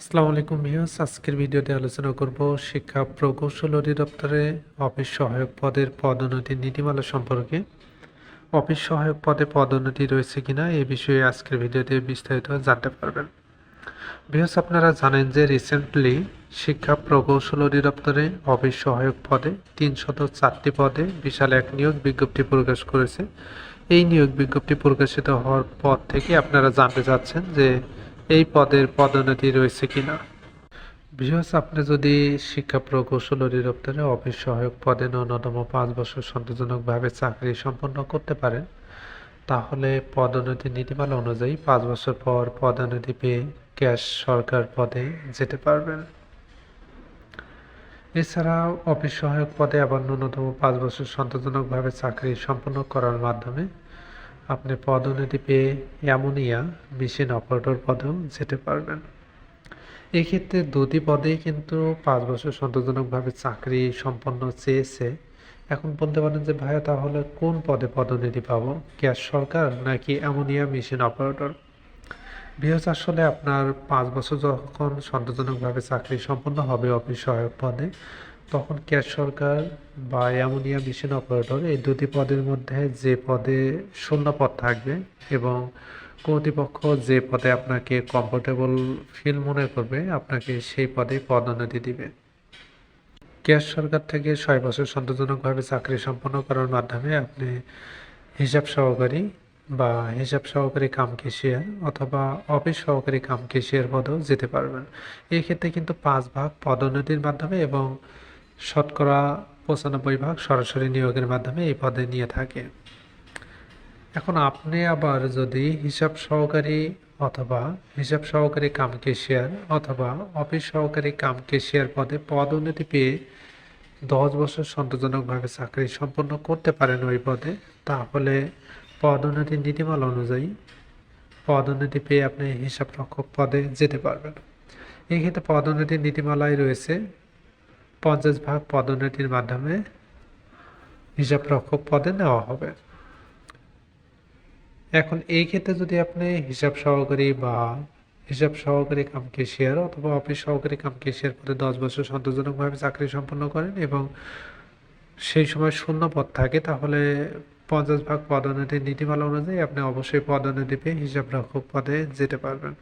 আসসালামু আলাইকুম ভিউয়ার্স, আজকের ভিডিওতে আলোচনা করব শিক্ষা প্রকৌশল অধিদপ্তরে অফিস সহায়ক পদের পদোন্নতির নীতিমালা সম্পর্কে। অফিস সহায়ক পদে পদোন্নতি রয়েছে কিনা এ বিষয়ে আজকের ভিডিওতে বিস্তারিত জানতে পারবেন। ভিউয়ার্স, আপনারা জানেন যে রিসেন্টলি শিক্ষা প্রকৌশল অধিদপ্তরে অফিস সহায়ক পদে তিনশত চারটি পদে বিশাল এক নিয়োগ বিজ্ঞপ্তি প্রকাশ করেছে। এই নিয়োগ বিজ্ঞপ্তি প্রকাশিত হওয়ার পর থেকে আপনারা জানতে চাচ্ছেন যে এই পদের পদোন্নতি রয়েছে কিনা? বিশেষ আপনি যদি শিক্ষা প্রকৌশল অধিদপ্তরে অফিস সহায়ক পদে ন্যূনতম পাঁচ বছর সন্তোষজনকভাবে চাকরি সম্পন্ন করতে পারেন, তাহলে পদোন্নতি নীতিমালা অনুযায়ী পাঁচ বছর পর পদোন্নতি পেয়ে ক্যাশ সরকার পদে যেতে পারবেন। এছাড়াও অফিস সহায়ক পদে আবার ন্যূনতম পাঁচ বছর সন্তোষজনকভাবে চাকরি সম্পন্ন করার মাধ্যমে আপনি পদোন্নতি পেয়ে অ্যামোনিয়া মেশিন অপারেটর পদেও যেতে পারবেন। এক্ষেত্রে দুটি পদেই কিন্তু পাঁচ বছর সন্তোষজনকভাবে চাকরি সম্পন্ন চেয়েছে। এখন বলতে পারেন যে, ভাইয়া, তাহলে কোন পদে পদোন্নতি পাবো? গ্যাস সরকার নাকি অ্যামোনিয়া মেশিন অপারেটর? বিহস আসলে আপনার পাঁচ বছর যখন সন্তোষজনকভাবে চাকরি সম্পন্ন হবে অফিস সহায়ক পদে তখন ক্যাশ সরকার বা অ্যামোনিয়া মেশিন অপারেটর এই দুটি পদের মধ্যে যে পদে শূন্য পদ থাকবে এবং কর্তৃপক্ষ যে পদে আপনাকে কমফোর্টেবল ফিল মনে করবে, আপনাকে সেই পদে পদোন্নতি দিবে। ক্যাশ সরকার থেকে ছয় বছর সন্তোষজনকভাবে চাকরি সম্পন্ন করার মাধ্যমে আপনি হিসাব সহকারী বা হিসাব সহকারী কাম কেশিয়ার অথবা অফিস সহকারী কাম কেশিয়ার পদেও যেতে পারবেন। এই ক্ষেত্রে কিন্তু পাঁচ ভাগ পদোন্নতির মাধ্যমে এবং শতকরা পঁচানব্বই ভাগ সরাসরি নিয়োগের মাধ্যমে এই পদে নিয়ে থাকে। এখন আপনি আবার যদি হিসাব সহকারী অথবা হিসাব সহকারী কাম কেশিয়ার অথবা অফিস সহকারী কাম কেশিয়ার পদে পদোন্নতি পেয়ে দশ বছর সন্তোষজনকভাবে চাকরি সম্পন্ন করতে পারেন ওই পদে, তাহলে পদোন্নতির নীতিমালা অনুযায়ী পদোন্নতি পেয়ে আপনি হিসাব রক্ষক পদে যেতে পারবেন। এই ক্ষেত্রে পদোন্নতির নীতিমালায় রয়েছে পঞ্চাশ ভাগ পদোন্নতির মাধ্যমে হিসাব রক্ষক পদে নেওয়া হবে। এখন এই ক্ষেত্রে যদি আপনি হিসাব সহকারী বা হিসাব সহকারী কাম কেশিয়ার অথবা অফিস সহকারী কাম কেশিয়ার পদে দশ বছর সন্তোষজনকভাবে চাকরি সম্পন্ন করেন এবং সেই সময় শূন্য পদ থাকে, তাহলে পঞ্চাশ ভাগ পদোন্নতির নীতিমালা অনুযায়ী আপনি অবশ্যই পদোন্নতি পেয়ে হিসাব রক্ষক পদে যেতে পারবেন।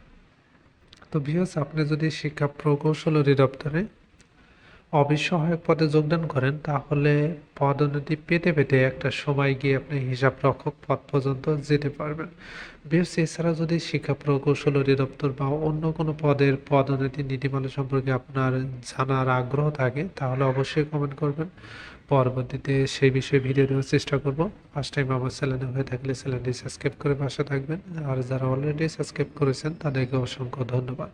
তো ভিউস আপনি যদি শিক্ষা প্রকৌশল অধিদপ্তরে অফিস সহায়ক পদে যোগদান করেন, তাহলে পদোন্নতি পেতে পেতে একটা সময় গিয়ে আপনি হিসাব রক্ষক পদ পর্যন্ত যেতে পারবেন। বেশ এছাড়া যদি শিক্ষা প্রকৌশল অধিদপ্তর বা অন্য কোনো পদের পদোন্নতি নীতিমালা সম্পর্কে আপনার জানার আগ্রহ থাকে, তাহলে অবশ্যই কমেন্ট করবেন। পরবর্তীতে সেই বিষয়ে ভিডিও দেওয়ার চেষ্টা করব। ফার্স্ট টাইম আমার চ্যানেলে হয়ে থাকলে চ্যানেলটি সাবস্ক্রাইব করে পাশে থাকবেন। আর যারা অলরেডি সাবস্ক্রাইব করেছেন, তাদেরকে অসংখ্য ধন্যবাদ।